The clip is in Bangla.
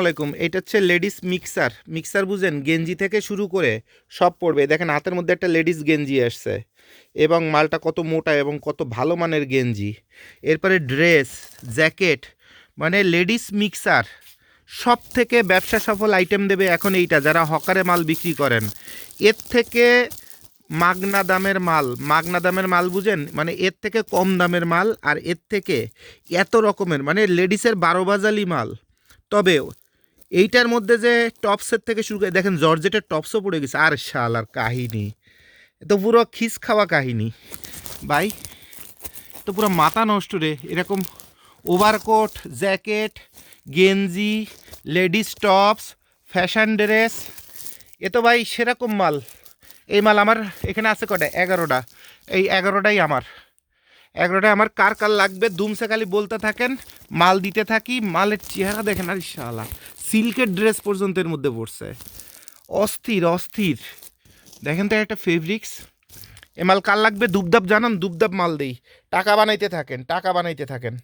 আলাইকুম, এটা হচ্ছে লেডিস মিক্সার। মিক্সার বুঝেন, গেঞ্জি থেকে শুরু করে সব পড়বে। দেখেন, হাতের মধ্যে একটা লেডিস গেঞ্জি আসছে এবং মালটা কত মোটা এবং কত ভালো মানের গেঞ্জি। এরপরে ড্রেস, জ্যাকেট মানে লেডিস মিক্সার সব থেকে ব্যবসা সফল আইটেম দেবে এখন এইটা, যারা হকারে মাল বিক্রি করেন। এর থেকে মাগনা দামের মাল, মাগনা দামের মাল বুঝেন মানে এর থেকে কম দামের মাল আর এর থেকে এত রকমের মানে লেডিসের বারো বাজালি মাল। তবে এইটার মধ্যে যে টপসের থেকে শুরু করে, দেখেন জর্জেটের টপসও পড়ে গেছে। আর শাল আর কাহিনী তো পুরো খিস খাওয়া কাহিনি। ভাই তো পুরো মাথা নষ্ট রে। এরকম ওভারকোট জ্যাকেট গেঞ্জি লেডিস টপস ফ্যাশন ড্রেস এ তো ভাই সেরকম মাল। এই মাল আমার এখানে আছে কটা? এগারোটা। এই এগারোটাই আমার। এগারোটাই আমার। কার কার লাগবে? দুমসে খালি বলতে থাকেন, মাল দিতে থাকি, মালের চেহারা দেখেন, আর শালা। সিল্কের ড্রেস পর্যন্ত এর মধ্যে পড়ছে। অস্থির অস্থির। দেখেন তো একটা ফেব্রিক্স। এ মাল কার লাগবে? দুবদাব জানান, দুবদাব মাল দেই। টাকা বানাইতে থাকেন, টাকা বানাইতে থাকেন।